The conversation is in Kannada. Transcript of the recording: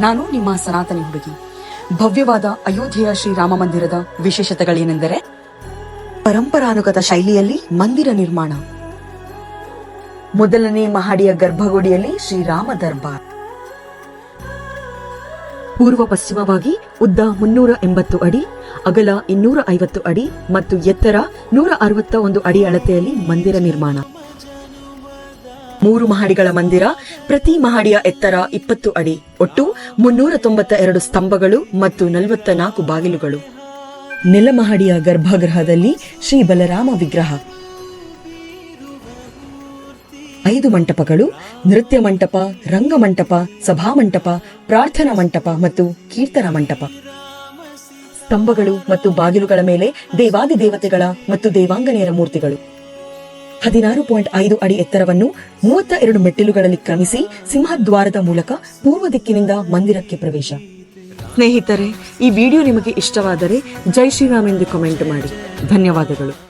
ನಾನು ನಿಮ್ಮ ಸನಾತನಿ ಹುಡುಗಿ. ಭವ್ಯವಾದ ಅಯೋಧ್ಯೆಯ ಶ್ರೀರಾಮ ಮಂದಿರದ ವಿಶೇಷತೆಗಳೇನೆಂದರೆ ಪರಂಪರಾನುಗತ ಶೈಲಿಯಲ್ಲಿ ಮಂದಿರ ನಿರ್ಮಾಣ. ಮೊದಲನೇ ಮಹಡಿಯ ಗರ್ಭಗುಡಿಯಲ್ಲಿ ಶ್ರೀರಾಮ ದರ್ಬಾರ್. ಪೂರ್ವ ಪಶ್ಚಿಮವಾಗಿ ಉದ್ದ ಮುನ್ನೂರ ಎಂಬತ್ತು ಅಡಿ, ಅಗಲ ಇನ್ನೂರ ಐವತ್ತು ಅಡಿ ಮತ್ತು ಎತ್ತರ ನೂರ ಅರವತ್ತ ಒಂದು ಅಡಿ ಅಳತೆಯಲ್ಲಿ ಮಂದಿರ ನಿರ್ಮಾಣ. ಮೂರು ಮಹಡಿಗಳ ಮಂದಿರ, ಪ್ರತಿ ಮಹಡಿಯ ಎತ್ತರ ಇಪ್ಪತ್ತು ಅಡಿ. ಒಟ್ಟು ಮುನ್ನೂರ ತೊಂಬತ್ತ ಎರಡು ಸ್ತಂಭಗಳು ಮತ್ತು ನಲವತ್ತ ನಾಲ್ಕು ಬಾಗಿಲುಗಳು. ನೆಲಮಹಡಿಯ ಗರ್ಭಗೃಹದಲ್ಲಿ ಶ್ರೀ ಬಲರಾಮ ವಿಗ್ರಹ. ಐದು ಮಂಟಪಗಳು, ನೃತ್ಯ ಮಂಟಪ ರಂಗಮಂಟಪ ಸಭಾಮಂಟಪ ಪ್ರಾರ್ಥನಾ ಮಂಟಪ ಮತ್ತು ಕೀರ್ತನ ಮಂಟಪ. ಸ್ತಂಭಗಳು ಮತ್ತು ಬಾಗಿಲುಗಳ ಮೇಲೆ ದೇವಾದಿ ದೇವತೆಗಳ ಮತ್ತು ದೇವಾಂಗನೆಯರ ಮೂರ್ತಿಗಳು. ಹದಿನಾರು ಪಾಯಿಂಟ್ ಐದು ಅಡಿ ಎತ್ತರವನ್ನು ಮೂವತ್ತ ಎರಡು ಮೆಟ್ಟಿಲುಗಳಲ್ಲಿ ಕ್ರಮಿಸಿ ಸಿಂಹದ್ವಾರದ ಮೂಲಕ ಪೂರ್ವ ದಿಕ್ಕಿನಿಂದ ಮಂದಿರಕ್ಕೆ ಪ್ರವೇಶ. ಸ್ನೇಹಿತರೆ, ಈ ವಿಡಿಯೋ ನಿಮಗೆ ಇಷ್ಟವಾದರೆ ಜೈ ಶ್ರೀರಾಮ್ ಎಂದು ಕಮೆಂಟ್ ಮಾಡಿ. ಧನ್ಯವಾದಗಳು.